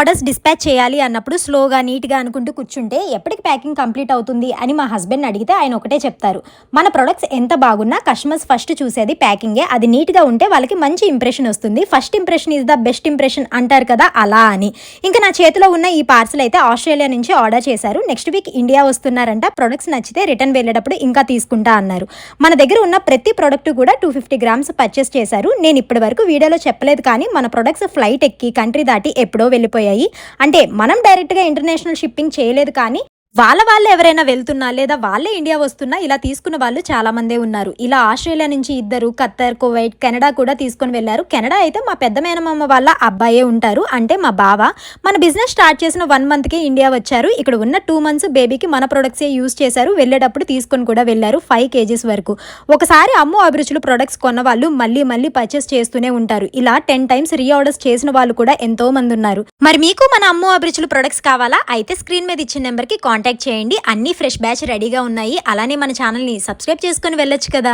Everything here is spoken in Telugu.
ఆర్డర్స్ డిస్పాచ్ చేయాలి అన్నప్పుడు స్లోగా నీట్గా అనుకుంటూ కూర్చుంటే ఎప్పటికి ప్యాకింగ్ కంప్లీట్ అవుతుంది అని మా హస్బెండ్ అడిగితే ఆయన ఒకటే చెప్తారు. మన ప్రొడక్ట్స్ ఎంత బాగున్నా కస్టమర్స్ ఫస్ట్ చూసేది ప్యాకింగే. అది నీట్గా ఉంటే వాళ్ళకి మంచి ఇంప్రెషన్ వస్తుంది. First impression is the best impression అంటారు కదా అలా అని. ఇంకా నా చేతిలో ఉన్న ఈ పార్సల్ అయితే ఆస్ట్రేలియా నుంచి ఆర్డర్ చేశారు. నెక్స్ట్ వీక్ ఇండియా వస్తున్నారంట. ప్రొడక్ట్స్ నచ్చితే రిటర్న్ వెళ్ళేటప్పుడు ఇంకా తీసుకుంటా అన్నారు. మన దగ్గర ఉన్న ప్రతి ప్రోడక్ట్ కూడా టూ ఫిఫ్టీ గ్రామ్స్ పర్చేస్ చేశారు. నేను ఇప్పటి వరకు వీడియోలో చెప్పలేదు కానీ మన ప్రొడక్ట్స్ ఫ్లైట్ ఎక్కి కంట్రీ దాటి ఎప్పుడో వెళ్ళిపోయాయి. అంటే మనం డైరెక్ట్గా ఇంటర్నేషనల్ షిప్పింగ్ చేయలేదు కానీ వాళ్ళ వాళ్ళు ఎవరైనా వెళ్తున్నా లేదా వాళ్ళే ఇండియా వస్తున్నా ఇలా తీసుకున్న వాళ్ళు చాలా మందే ఉన్నారు. ఇలా ఆస్ట్రేలియా నుంచి ఇద్దరు ఖత్తర్ కువైట్ కెనడా కూడా తీసుకొని వెళ్ళారు. కెనడా అయితే మా పెద్ద మేనమామ వాళ్ళ అబ్బాయే ఉంటారు. అంటే మా బావ. మన బిజినెస్ స్టార్ట్ చేసిన వన్ మంత్కే ఇండియా వచ్చారు. ఇక్కడ ఉన్న టూ మంత్స్ బేబీకి మన ప్రొడక్ట్సే యూజ్ చేశారు. వెళ్ళేటప్పుడు తీసుకొని కూడా వెళ్ళారు ఫైవ్ కేజీస్ వరకు. ఒకసారి అమ్ము అభిరుచులు ప్రొడక్ట్స్ కొన్న వాళ్ళు మళ్ళీ మళ్ళీ పర్చేస్ చేస్తూనే ఉంటారు. ఇలా టెన్ టైమ్స్ రీఆర్డర్స్ చేసిన వాళ్ళు కూడా ఎంతో మంది ఉన్నారు. మరి మీకు మన అమ్ము అభిరుచులు ప్రొడక్ట్స్ కావాలా? అయితే స్క్రీన్ మీద ఇచ్చిన నెంబర్కి కాంటాక్ట్ చేయండి. అన్ని ఫ్రెష్ బ్యాచ్ రెడీగా ఉన్నాయి. అలానే మన ఛానల్ని సబ్స్క్రైబ్ చేసుకొని వెళ్ళొచ్చు కదా.